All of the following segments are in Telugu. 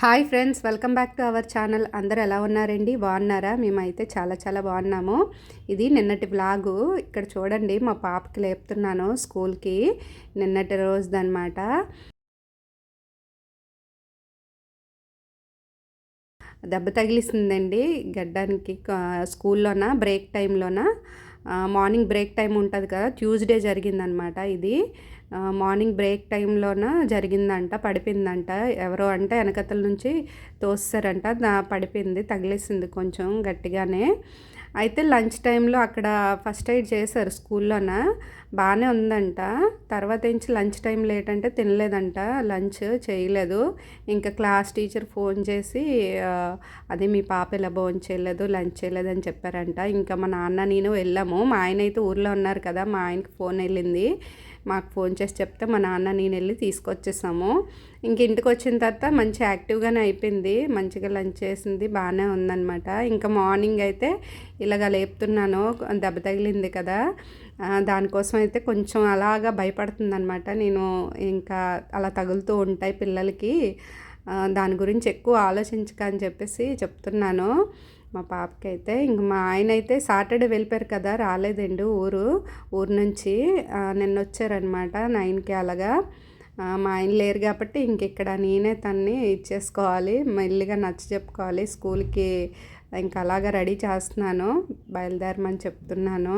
Hi friends welcome back to our channel. అందరు ఎలా ఉన్నారండి? బాగున్నారా? మేమైతే చాలా చాలా బాగున్నాము. ఇది నిన్నటి బ్లాగు ఇక్కడ చూడండి మా పాపకి లేపుతున్నాను స్కూల్కి నిన్నటి రోజుదనమాట దెబ్బ తగిలిసిందండి గడ్డానికి స్కూల్లోన బ్రేక్ టైంలోన? మార్నింగ్ బ్రేక్ టైం ఉంటుంది కదా ట్యూస్డే జరిగిందనమాట ఇది. మార్నింగ్ బ్రేక్ టైంలోన జరిగిందంట పడిపోయిందంట. ఎవరో అంటే వెనకతల నుంచి తోస్తారంట దా పడిపోయింది తగిలేసింది కొంచెం గట్టిగానే. అయితే లంచ్ టైంలో అక్కడ ఫస్ట్ ఎయిడ్ చేశారు స్కూల్లోన. బాగానే ఉందంట. తర్వాత నుంచి లంచ్ టైం లేట్ అంటే తినలేదంట. లంచ్ చేయలేదు. ఇంకా క్లాస్ టీచర్ ఫోన్ చేసి అదే మీ పాప ఇలా భోజనం చేయలేదు లంచ్ చేయలేదు అని చెప్పారంట. ఇంకా మా నాన్న నేను వెళ్ళాము. మా ఆయన అయితే ఊర్లో ఉన్నారు కదా మా ఆయనకి ఫోన్ వెళ్ళింది. మాకు ఫోన్ చేసి చెప్తే మా నాన్న నేను వెళ్ళి తీసుకొచ్చేసాము. ఇంక ఇంటికి వచ్చిన తర్వాత మంచి యాక్టివ్గానే అయిపోయింది. మంచిగా లంచ్ చేసింది. బాగానే ఉందన్నమాట. ఇంకా మార్నింగ్ అయితే ఇలాగ లేపుతున్నాను. దెబ్బ తగిలింది కదా. దానికోసం అయితే కొంచెం అలాగా భయపడుతుందనమాట నేను ఇంకా అలా తగులుతూ ఉంటాయి పిల్లలకి. దాని గురించి ఎక్కువ ఆలోచించక అని చెప్పేసి చెప్తున్నాను. మా పాపకి అయితే ఇంక మా ఆయన అయితే సాటర్డే వెళ్ళిపోయారు కదా రాలేదండి ఊరు. ఊరు నుంచి నిన్న వచ్చారనమాట నైన్కి అలాగా. మా ఆయన లేరు కాబట్టి ఇంక ఇక్కడ నేనే తన్ని ఇచ్చేసుకోవాలి. మెల్లిగా నచ్చ చెప్పుకోవాలి. స్కూల్కి ఇంక అలాగా రెడీ చేస్తున్నాను. బయలుదేరమని చెప్తున్నాను.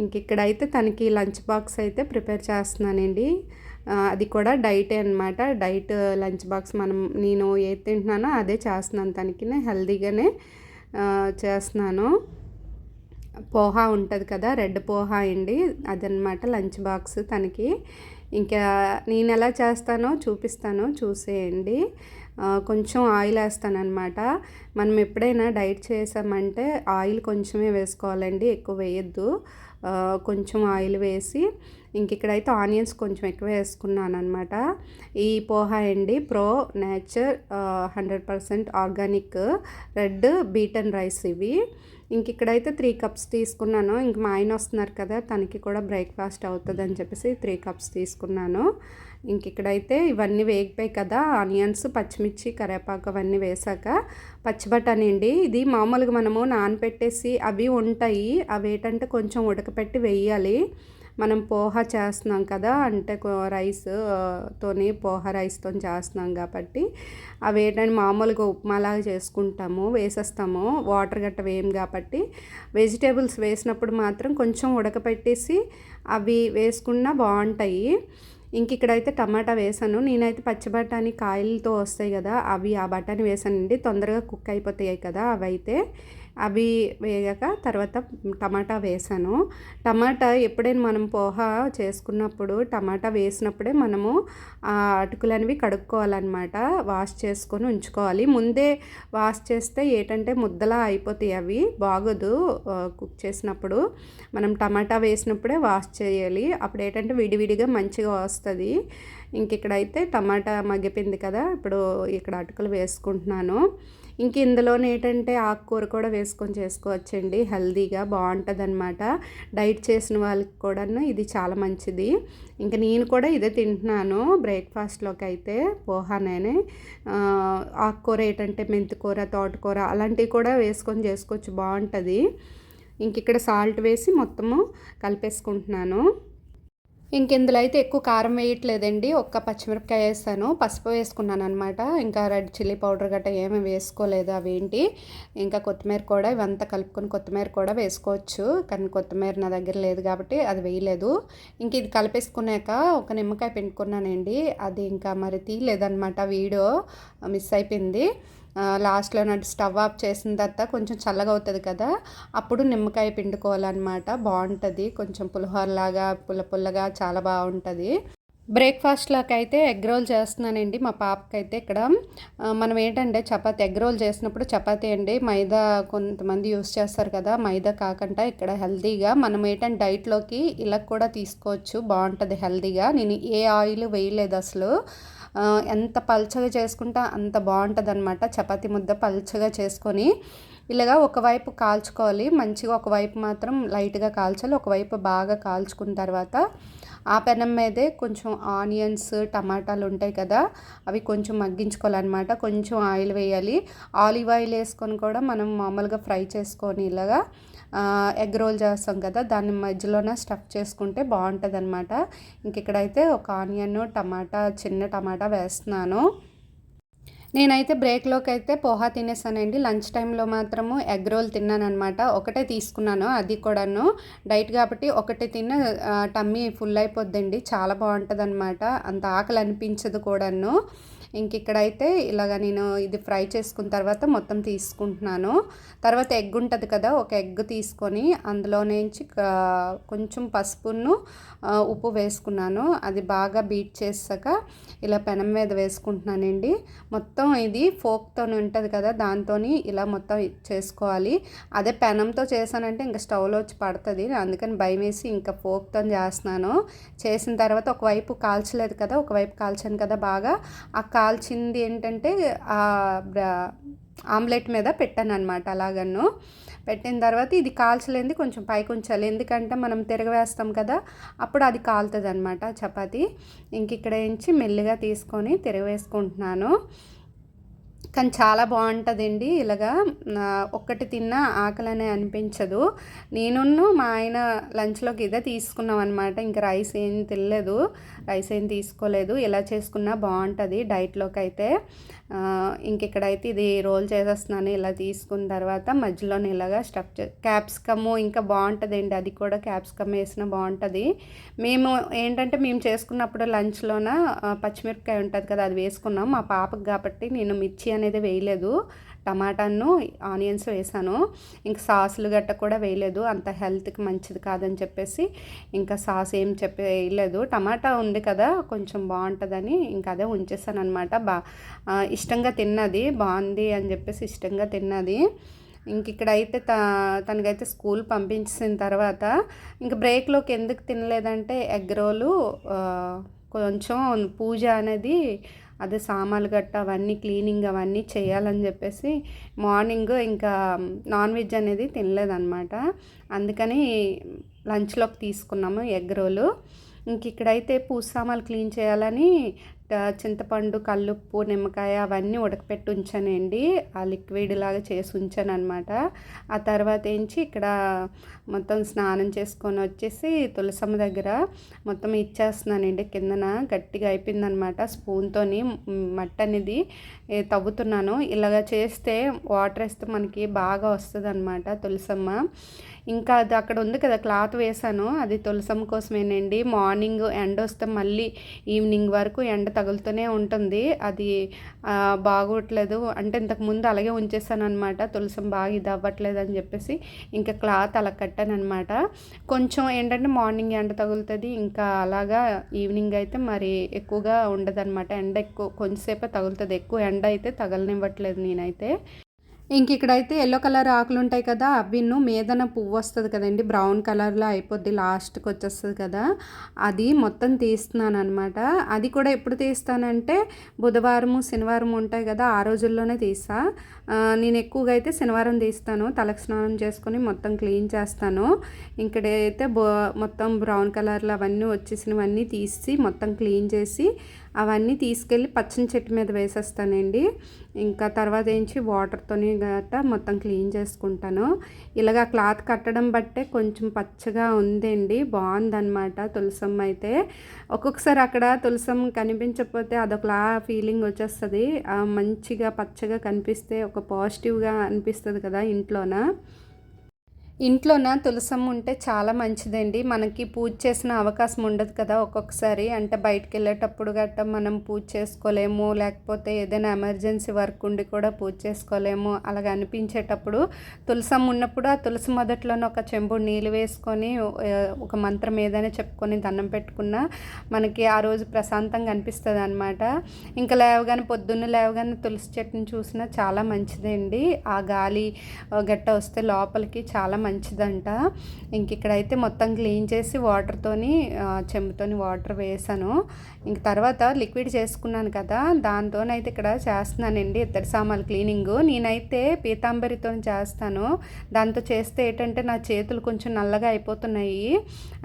ఇంక ఇక్కడైతే తనకి లంచ్ బాక్స్ అయితే ప్రిపేర్ చేస్తున్నానండి. అది కూడా డైటే అనమాట డైట్ లంచ్ బాక్స్ మనం నేను ఏది తింటున్నానో అదే చేస్తున్నాను తనకి. హెల్తీగానే చేస్తున్నాను. పోహా ఉంటుంది కదా రెడ్ పోహా అండి. అదనమాట లంచ్ బాక్స్ తనకి. ఇంకా నేను ఎలా చేస్తానో చూపిస్తాను చూసేయండి. కొంచెం ఆయిల్ వేస్తానమాట మనం ఎప్పుడైనా డైట్ చేసామంటే ఆయిల్ కొంచెమే వేసుకోవాలండి ఎక్కువ వేయద్దు. కొంచెం ఆయిల్ వేసి ఇంక ఇక్కడైతే ఆనియన్స్ కొంచెం ఎక్కువ వేసుకున్నాను అనమాట ఈ పోహా అండి pro nature hundred percent organic red beaten rice ఇవి. ఇంక ఇక్కడైతే త్రీ కప్స్ తీసుకున్నాను. ఇంక మా ఆయన వస్తున్నారు కదా తనకి కూడా బ్రేక్ఫాస్ట్ అవుతుంది అని చెప్పేసి త్రీ కప్స్ తీసుకున్నాను. ఇంక ఇక్కడైతే ఇవన్నీ వేగిపోయి కదా ఆనియన్స్ పచ్చిమిర్చి కరివేపాకు అవన్నీ వేసాక పచ్చిబటాని అండి. ఇది మామూలుగా మనము నానపెట్టేసి అవి ఉంటాయి అవి ఏంటంటే కొంచెం ఉడకపెట్టి వేయాలి. మనం పోహా చేస్తున్నాం కదా అంటే రైస్ తోని పోహా రైస్తో చేస్తున్నాం కాబట్టి అవి ఏంటంటే మామూలుగా ఉప్మాలాగా చేసుకుంటాము వేసేస్తాము వాటర్ గట్ట వేయం కాబట్టి వెజిటేబుల్స్ వేసినప్పుడు మాత్రం కొంచెం ఉడకపెట్టేసి అవి వేసుకున్నా బాగుంటాయి. ఇంక ఇక్కడైతే టమాటా వేసాను. నేనైతే పచ్చి బఠానీ కాయలతో వస్తాయి కదా అవి ఆ బఠానీ వేసానండి. తొందరగా కుక్ అయిపోతాయి కదా అవి అయితే అవి వేగాక తర్వాత టమాటా వేసాను. టమాటా ఎప్పుడైనా మనం పోహ చేసుకున్నప్పుడు టమాటా వేసినప్పుడే మనము ఆ అటుకులు అనేవి కడుక్కోవాలన్నమాట. వాష్ చేసుకొని ఉంచుకోవాలి. ముందే వాష్ చేస్తే ఏంటంటే ముద్దలా అయిపోతాయి అవి. బాగోదు కుక్ చేసినప్పుడు. మనం టమాటా వేసినప్పుడే వాష్ చేయాలి. అప్పుడు ఏంటంటే విడివిడిగా మంచిగా వస్తుంది. ఇంక ఇక్కడైతే టమాటా మగ్గిపోయింది కదా ఇప్పుడు ఇక్కడ అటుకులు వేసుకుంటున్నాను. ఇంక ఇందులోనే ఏంటంటే ఆకుకూర కూడా వేసుకొని చేసుకోవచ్చండి. హెల్దీగా బాగుంటుంది అనమాట డైట్ చేసిన వాళ్ళకి కూడా ఇది చాలా మంచిది. ఇంకా నేను కూడా ఇదే తింటున్నాను బ్రేక్ఫాస్ట్లోకి అయితే పోహానే ఆకుకూర ఏంటంటే మెంతికూర తోటకూర అలాంటివి కూడా వేసుకొని చేసుకోవచ్చు. బాగుంటుంది. ఇంక ఇక్కడ సాల్ట్ వేసి మొత్తము కలిపేసుకుంటున్నాను. ఇంక ఇందులో అయితే ఎక్కువ కారం వేయట్లేదండి. ఒక్క పచ్చిమిరపకాయ వేస్తాను పసుపు వేసుకున్నాను అనమాట ఇంకా రెడ్ చిల్లీ పౌడర్ గట్రా ఏమీ వేసుకోలేదు అవేంటి ఇంకా కొత్తిమీర కూడా ఇవంతా కలుపుకొని కొత్తిమీర కూడా వేసుకోవచ్చు. కానీ కొత్తిమీర నా దగ్గర లేదు కాబట్టి అది వేయలేదు. ఇంక ఇది కలిపేసుకున్నాక ఒక నిమ్మకాయ పిండుకున్నానండి. అది ఇంకా మరి తీయలేదన్నమాట వీడియో. మిస్ అయిపోయింది. లాస్ట్లో నటు స్టవ్ ఆఫ్ చేసిన తర్వాత కొంచెం చల్లగా అవుతుంది కదా అప్పుడు నిమ్మకాయ పిండుకోవాలన్నమాట. బాగుంటుంది. కొంచెం పులిహోరలాగా పుల్ల పుల్లగా చాలా బాగుంటుంది. బ్రేక్ఫాస్ట్లోకి అయితే ఎగ్ రోల్ చేస్తున్నానండి. మా పాపకి అయితే ఇక్కడ మనం ఏంటంటే చపాతి ఎగ్ రోల్ చేసినప్పుడు చపాతి అండి. మైదా కొంతమంది యూస్ చేస్తారు కదా మైదా కాకుండా ఇక్కడ హెల్తీగా మనం ఏంటంటే డైట్లోకి ఇలా కూడా తీసుకోవచ్చు. బాగుంటుంది హెల్తీగా. నేను ఏ ఆయిల్ వేయలేదు అసలు. ఎంత పల్చగా చేసుకుంటే అంత బాగుంటుంది అనమాట చపాతి ముద్ద పల్చగా చేసుకొని ఇలాగా ఒకవైపు కాల్చుకోవాలి. మంచిగా ఒకవైపు మాత్రం లైట్గా కాల్చాలి. ఒకవైపు బాగా కాల్చుకున్న తర్వాత ఆ పెనం మీదే కొంచెం ఆనియన్స్ టమాటాలు ఉంటాయి కదా అవి కొంచెం మగ్గించుకోవాలన్నమాట. కొంచెం ఆయిల్ వేయాలి. ఆలివ్ ఆయిల్ వేసుకొని కూడా మనం మామూలుగా ఫ్రై చేసుకొని ఇలాగా ఎగ్ రోల్ చేస్తాం కదా దాన్ని మధ్యలోనే స్టఫ్ చేసుకుంటే బాగుంటుంది అనమాట ఇంక ఇక్కడైతే ఒక ఆనియన్ టమాటా చిన్న టమాటా వేస్తున్నాను. నేనైతే బ్రేక్లోకి అయితే పోహా తినేసానండి. లంచ్ టైంలో మాత్రము ఎగ్ రోల్ తిన్నానమాట ఒకటే తీసుకున్నాను అది కూడాను. డైట్ కాబట్టి ఒకటి తిన్న టమ్మీ ఫుల్ అయిపోద్దండి. చాలా బాగుంటుంది అనమాట అంత ఆకలి అనిపించదు కూడాను. ఇంక ఇక్కడైతే ఇలాగ నేను ఇది ఫ్రై చేసుకున్న తర్వాత మొత్తం తీసుకుంటున్నాను. తర్వాత ఎగ్ ఉంటుంది కదా ఒక ఎగ్ తీసుకొని అందులో నుంచి కొంచెం పసుపును ఉప్పు వేసుకున్నాను. అది బాగా బీట్ చేసాక ఇలా పెనం మీద వేసుకుంటున్నానండి. మొత్తం ఇది ఫోక్తో ఉంటుంది కదా దాంతో ఇలా మొత్తం చేసుకోవాలి. అదే పెనంతో చేశానంటే ఇంకా స్టవ్లో వచ్చి పడుతుంది. అందుకని భయం వేసి ఇంకా ఫోక్తో చేస్తున్నాను. చేసిన తర్వాత ఒకవైపు కాల్చలేదు కదా ఒకవైపు కాల్చాను కదా బాగా. ఆ కాల్చింది ఏంటంటే ఆమ్లెట్ మీద పెట్టాను అనమాట అలాగను పెట్టిన తర్వాత ఇది కాల్చలేంది కొంచెం పైకి ఉంచాలి. ఎందుకంటే మనం తిరగవేస్తాం కదా అప్పుడు అది కాలుతుంది అనమాట చపాతి. ఇంక ఇక్కడ నుంచి మెల్లిగా తీసుకొని తిరగవేసుకుంటున్నాను కానీ చాలా బాగుంటుందండి ఇలాగా. ఒక్కటి తిన్నా ఆకలి అనిపించదు. నేనున్ను మా ఆయన లంచ్లోకి ఇదే తీసుకున్నాం అనమాట ఇంకా రైస్ ఏం తినలేదు. రైస్ ఏం తీసుకోలేదు. ఇలా చేసుకున్నా బాగుంటుంది. డైట్లోకి అయితే ఇంక ఇక్కడైతే ఇది రోల్ చేసేస్తున్నాను. ఇలా తీసుకున్న తర్వాత మధ్యలోనే ఇలాగా స్టఫ్ చే క్యాప్సికమ్ ఇంకా బాగుంటుందండి. అది కూడా క్యాప్సికమ్ వేసిన బాగుంటుంది. మేము ఏంటంటే మేము చేసుకున్నప్పుడు లంచ్లోన పచ్చిమిరపకాయ ఉంటుంది కదా అది వేసుకున్నాం. మా పాపకు కాబట్టి నేను మిర్చి అనేది వేయలేదు. టమాటాను ఆనియన్స్ వేసాను. ఇంకా సాసులు గట్ట కూడా వేయలేదు. అంత హెల్త్కి మంచిది కాదని చెప్పేసి ఇంకా సాస్ ఏం చెప్పి వేయలేదు టమాటా ఉంది కదా కొంచెం బాగుంటుందని ఇంకా అదే ఉంచేసాను అనమాట బా ఇష్టంగా తిన్నది బాగుంది అని చెప్పేసి ఇష్టంగా తిన్నది. ఇంక ఇక్కడైతే త తనకైతే స్కూల్ పంపించిన తర్వాత ఇంక బ్రేక్లోకి ఎందుకు తినలేదంటే ఎగ్ రోలు కొంచెం పూజ అనేది అదే సామాన్లు గట్ట అవన్నీ క్లీనింగ్ అవన్నీ చేయాలని చెప్పేసి మార్నింగ్ ఇంకా నాన్ వెజ్ అనేది తినలేదన్నమాట. అందుకని లంచ్లోకి తీసుకున్నాము ఎగ్ రోలు. ఇంక ఇక్కడైతే పూసామాలు క్లీన్ చేయాలని చింతపండు కల్లుప్పు నిమ్మకాయ అవన్నీ ఉడకపెట్టి ఉంచానండి ఆ లిక్విడ్ లాగా చేసి ఉంచాను అనమాట ఆ తర్వాత ఏంచి ఇక్కడ మొత్తం స్నానం చేసుకొని వచ్చేసి తులసమ్మ దగ్గర మొత్తం ఇచ్చేస్తున్నానండి కిందన. గట్టిగా అయిపోయిందనమాట స్పూన్తో మట్టి అనేది తవ్వుతున్నాను. ఇలాగ చేస్తే వాటర్ వేస్తే మనకి బాగా వస్తుంది అనమాట తులసమ్మ. ఇంకా అది అక్కడ ఉంది కదా క్లాత్ వేసాను అది తులసం కోసమేనండి. మార్నింగ్ ఎండ వస్తే మళ్ళీ ఈవినింగ్ వరకు ఎండ తగులుతూనే ఉంటుంది. అది బాగోట్లేదు. అంటే ఇంతకుముందు అలాగే ఉంచేసాను అనమాట తులసం బాగా ఇది అవ్వట్లేదు అని చెప్పేసి ఇంకా క్లాత్ అలా కట్టాను అనమాట కొంచెం ఏంటంటే మార్నింగ్ ఎండ తగులుతుంది. ఇంకా అలాగా ఈవినింగ్ అయితే మరి ఎక్కువగా ఉండదు అనమాట ఎండ ఎక్కువ కొంచెంసేపే తగులుతుంది. ఎక్కువ ఎండ అయితే తగలనివ్వట్లేదు నేనైతే. ఇంక ఇక్కడైతే ఎల్లో కలర్ ఆకులు ఉంటాయి కదా అవిను మీదన పువ్వు వస్తుంది కదండి బ్రౌన్ కలర్లో అయిపోద్ది లాస్ట్కి వచ్చేస్తుంది కదా. అది మొత్తం తీస్తున్నాను అనమాట అది కూడా ఎప్పుడు తీస్తానంటే బుధవారము శనివారం ఉంటాయి కదా ఆ రోజుల్లోనే తీసా నేను ఎక్కువగా అయితే శనివారం తీస్తాను తలకు స్నానం చేసుకొని మొత్తం క్లీన్ చేస్తాను. ఇక్కడైతే బో మొత్తం బ్రౌన్ కలర్లో అవన్నీ వచ్చేసినవన్నీ తీసి మొత్తం క్లీన్ చేసి అవన్నీ తీసుకెళ్ళి పచ్చని చెట్టు మీద వేసేస్తానండి. ఇంకా తర్వాత ఏంచి వాటర్తోనే గట్ట మొత్తం క్లీన్ చేసుకుంటాను. ఇలాగ క్లాత్ కట్టడం బట్టే కొంచెం పచ్చగా ఉందండి. బాగుందన్నమాట తులసమ్మ అయితే. ఒక్కొక్కసారి అక్కడ తులసమ్మ కనిపించకపోతే అదొకలా ఫీలింగ్ వచ్చేస్తుంది. మంచిగా పచ్చగా కనిపిస్తే ఒక పాజిటివ్గా అనిపిస్తుంది కదా ఇంట్లోన. ఇంట్లోన తులసమ్మ ఉంటే చాలా మంచిదండి. మనకి పూజ చేసిన అవకాశం ఉండదు కదా ఒక్కొక్కసారి. అంటే బయటకు వెళ్ళేటప్పుడు గట్ట మనం పూజ చేసుకోలేము. లేకపోతే ఏదైనా ఎమర్జెన్సీ వర్క్ ఉండి కూడా పూజ చేసుకోలేము. అలాగ అనిపించేటప్పుడు తులసమ్మ ఉన్నప్పుడు ఆ తులసి మొదట్లోనే ఒక చెంబు నీళ్ళు వేసుకొని ఒక మంత్రం ఏదైనా చెప్పుకొని దండం పెట్టుకున్న మనకి ఆ రోజు ప్రశాంతంగా అనిపిస్తుంది అనమాట ఇంకా లేవగానే పొద్దున్న లేవగానే తులసి చెట్టుని చూసినా చాలా మంచిదండి. ఆ గాలి గట్ట వస్తే లోపలికి చాలా మంచిదంట. ఇంక ఇక్కడైతే మొత్తం క్లీన్ చేసి వాటర్తోని చెంబుతోని వాటర్ వేసాను. ఇంక తర్వాత లిక్విడ్ చేసుకున్నాను కదా దాంతోనైతే ఇక్కడ చేస్తున్నానండి ఇత్తడి సామాన్లు క్లీనింగ్. నేనైతే పీతాంబరితో చేస్తాను. దాంతో చేస్తే ఏంటంటే నా చేతులు కొంచెం నల్లగా అయిపోతున్నాయి.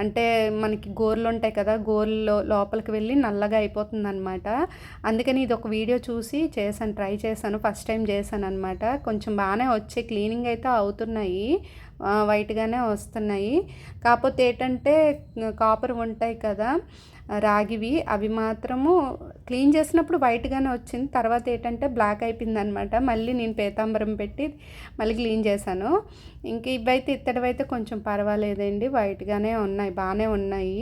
అంటే మనకి గోర్లు ఉంటాయి కదా గోర్లో లోపలికి వెళ్ళి నల్లగా అయిపోతుంది అనమాట అందుకని ఇది ఒక వీడియో చూసి చేశాను ట్రై చేశాను ఫస్ట్ టైం చేశాను అనమాట కొంచెం బాగానే వచ్చే క్లీనింగ్ అయితే అవుతున్నాయి. వైట్గానే వస్తున్నాయి. కాకపోతే ఏంటంటే కాపర్ ఉంటాయి కదా రాగివి అవి మాత్రము క్లీన్ చేసినప్పుడు వైట్గానే వచ్చింది. తర్వాత ఏంటంటే బ్లాక్ అయిపోయింది అనమాట మళ్ళీ నేను పేతాంబరం పెట్టి మళ్ళీ క్లీన్ చేశాను. ఇంక ఇవైతే ఇత్తడివైతే కొంచెం పర్వాలేదండి. వైట్గానే ఉన్నాయి బాగానే ఉన్నాయి.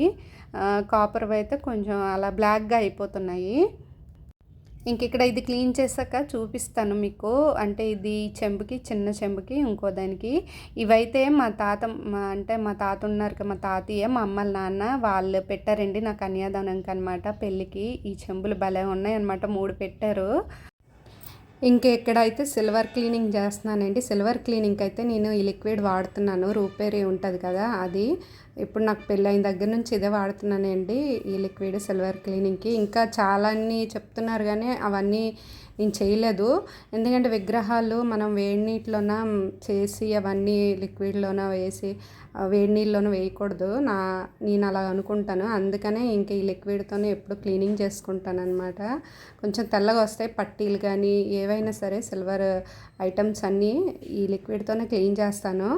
కాపర్ అయితే కొంచెం అలా బ్లాక్గా అయిపోతున్నాయి. ఇంక ఇక్కడ ఇది క్లీన్ చేశాక చూపిస్తాను మీకు. అంటే ఇది చెంబుకి చిన్న చెంబుకి ఇంకో దానికి. ఇవైతే మా తాత అంటే మా తాత ఉన్నారు మా తాతయ్య మా అమ్మల నాన్న వాళ్ళు పెట్టారండి నా కన్యాదానంకి అనమాట పెళ్ళికి ఈ చెంబులు భలే ఉన్నాయి అనమాట మూడు పెట్టారు. ఇంక అయితే సిల్వర్ క్లీనింగ్ చేస్తున్నానండి. సిల్వర్ క్లీనింగ్ అయితే నేను ఈ లిక్విడ్ వాడుతున్నాను. రూపేరీ ఉంటుంది కదా అది. ఇప్పుడు నాకు పెళ్ళైన దగ్గర నుంచి ఇదే వాడుతున్నానండి ఈ లిక్విడ్ సిల్వర్ క్లీనింగ్కి. ఇంకా చాలా అన్ని చెప్తున్నారు కానీ అవన్నీ నేను చేయలేదు. ఎందుకంటే విగ్రహాలు మనం వేడి నీటిలోన చేసి అవన్నీ లిక్విడ్లోన వేసి వేడి నీళ్ళలోనూ వేయకూడదు. నా నేను అలా అనుకుంటాను. అందుకనే ఇంక ఈ లిక్విడ్తోనే ఎప్పుడు క్లీనింగ్ చేసుకుంటాను అనమాట కొంచెం తెల్లగా వస్తాయి పట్టీలు కానీ ఏవైనా సరే సిల్వర్ ఐటమ్స్ అన్నీ ఈ లిక్విడ్తోనే క్లీన్ చేస్తాను.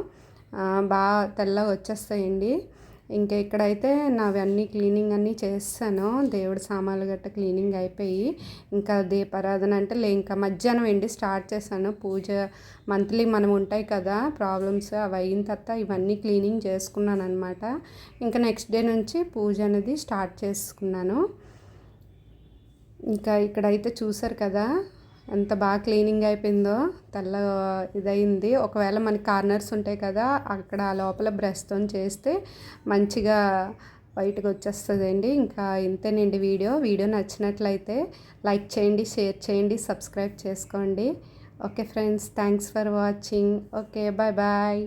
బాగా తెల్లగా వచ్చేస్తాయండి. ఇంకా ఇక్కడైతే నావన్నీ క్లీనింగ్ అన్నీ చేస్తాను. దేవుడి సామాన్లు గట్ట క్లీనింగ్ అయిపోయి ఇంకా దీపారాధన అంటే లే ఇంకా మధ్యాహ్నం ఎండి స్టార్ట్ చేశాను పూజ మంత్లీ మనం ఉంటాయి కదా ప్రాబ్లమ్స్ అవి అయిన తర్వాత ఇవన్నీ క్లీనింగ్ చేసుకున్నాను అనమాట ఇంకా నెక్స్ట్ డే నుంచి పూజ అనేది స్టార్ట్ చేసుకున్నాను. ఇంకా ఇక్కడైతే చూసారు కదా ఎంత బాగా క్లీనింగ్ అయిపోయిందో తెల్ల ఇదయింది. ఒకవేళ మన కార్నర్స్ ఉంటాయి కదా అక్కడ లోపల బ్రష్తో చేస్తే మంచిగా బయటకు వచ్చేస్తుందండి. ఇంకా ఇంతేనండి వీడియో. వీడియో నచ్చినట్లయితే లైక్ చేయండి షేర్ చేయండి సబ్స్క్రైబ్ చేసుకోండి. Okay friends thanks for watching. Okay bye bye.